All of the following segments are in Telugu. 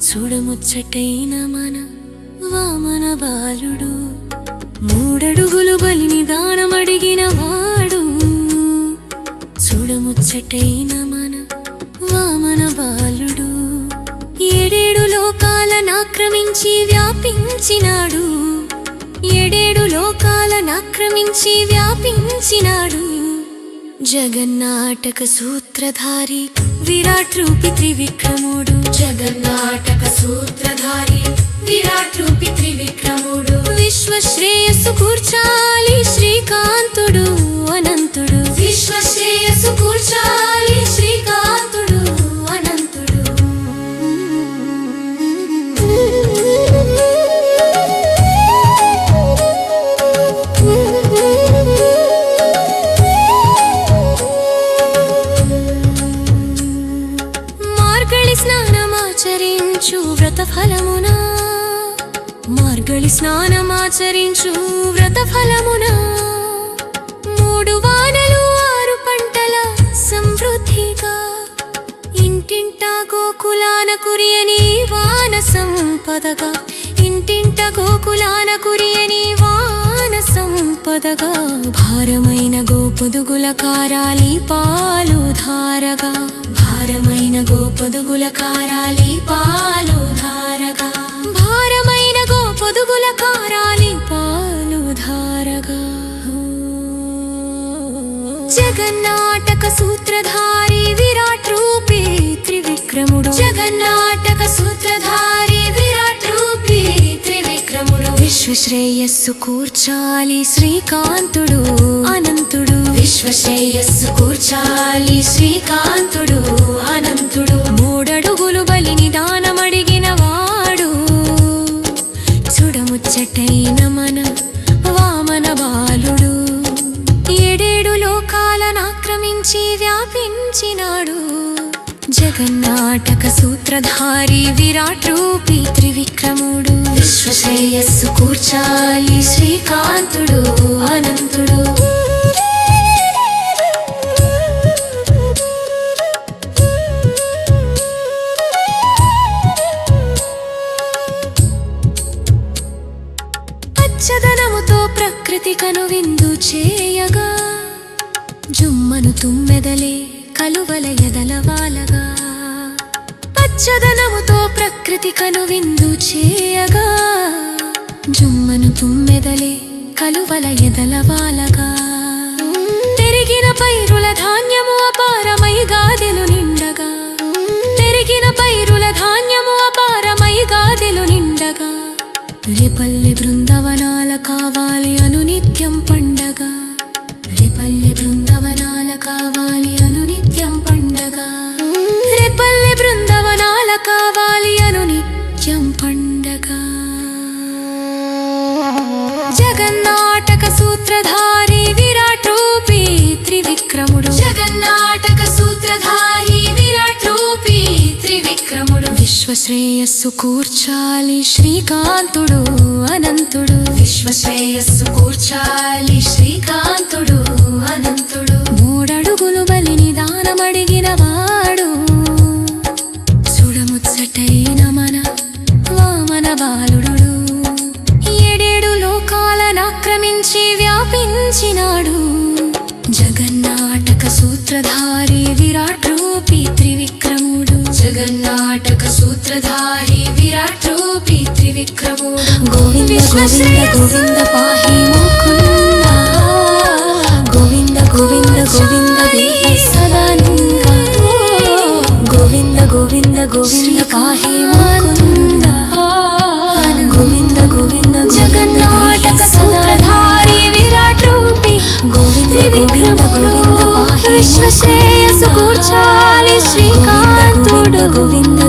చూడముచ్చటైన మన వామన బాలుడు. మూడడుగులు బలిని దానమడిగిన వాడు చూడముచ్చటైన మన వామన బాలుడు. ఏడేడు లోకాలను ఆక్రమించి వ్యాపించినాడు. ఏడేడు లోకాలను ఆక్రమించి వ్యాపించినాడు. జగన్నాటక సూత్రధారి విరాట్ రూపి త్రివిక్రముడు. జగన్నాటక సూత్రధారి విరాట్ రూపి త్రివిక్రముడు. విశ్వ శ్రేయస్సు కూర్చాలి శ్రీకాంతుడు అనంతుడు స్నానమాచరించు వ్రత ఫలమున మార్గళి స్నానమాచరించు వ్రత ఫలమున మూడు వానలు ఆరు పంటల సమృద్ధిగా ఇంటింట గోకులాన కురియని వాన సంపదగా ఇంటింట గోకులాన కురియని వాన సంపదగా భారమైన గోపొదుగుల కారాలి పాలు ధారగా. భారమైన గోపొదుగుల కారాలి పాలు ధారగా. భారమైన గోపొదుగుల కారాలి పాలు ధారగా. జగన్నాటక సూత్రధార త్రివిక్రముడు విశ్వ శ్రేయస్సు కూర్చాలి శ్రీకాంతుడు. అనంతుడు. విశ్వ శ్రేయస్సు కూర్చాలి శ్రీకాంతుడు అనంతుడు. మూడడుగులు బలిని దానమడిగిన వాడు. చూడముచ్చటైన మన వామన బాలుడు. ఏడేడు లోకాలను ఆక్రమించి వ్యాపించినాడు. జగన్నాటక సూత్రధారి విరాట్ రూపి త్రివిక్రముడు. విశ్వశ్రేయస్సు కూర్చాలి శ్రీకాంతుడు అనంతుడు. పచ్చదనముతో ప్రకృతి కను విందు చేయగా జుమ్మను తుమ్మెదలే కలువల ఎదలవాలగా పచ్చదనముతో ప్రకృతి కనువిందు చేయగా. జుమ్మను తుమ్మెదలే కలువల ఎదలవాలగా తెరిగిన పైరుల ధాన్యము అపారమై గాదెలు నిండగా. తెరిగిన పైరుల ధాన్యము అపారమై గాదెలు నిండగా. రేపల్లె బృందవనాల కావాలి అను నిత్యం పండగ. రేపల్లె బృందవనాల కావాలి అను త్రివిక్రముడు విశ్వ శ్రేయస్సు కూర్చాలి శ్రీకాంతుడు అనంతుడు. విశ్వ శ్రేయస్సు కూర్చాలి శ్రీకాంతుడు అనంతుడు. మూడడుగులు బలిని దానమడిగిన వాడు. చూడముచ్చటైన మన వామన బాలుడు. ఏడేడు లోకాలను ఆక్రమించి వ్యాపించినాడు. జగన్నాటక సూత్రధారి విరాట్ రూపి త్రివిక్రముడు జగన్నాటక సూత్రధారి విరాట్ రూపి త్రివిక్రముడు గోవింద గోవింద గోవింద పాహి గోవింద గోవింద గోవింద దేహి సదానంద. గోవింద గోవింద గోవింద పాహి ముకుంద. గోవింద గోవింద జగన్నాటక సూత్రధారి విరాట్ రూపి గోవింద గోవింద గోవింద పాహి విశ్వ శ్రేయస్సు కూర్చాలి శ్రీకాంతుడు గోవింద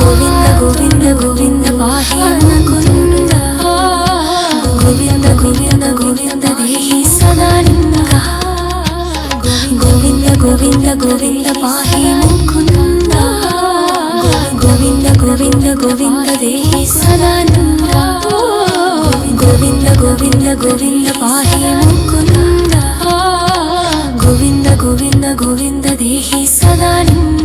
గోవింద గోవింద గోవింద గోవింద గోవింద గోవింద సదానంద గోవింద గోవింద గోవింద పాహి ముకుంద గోవింద గోవింద గోవింద దేహి సదానంద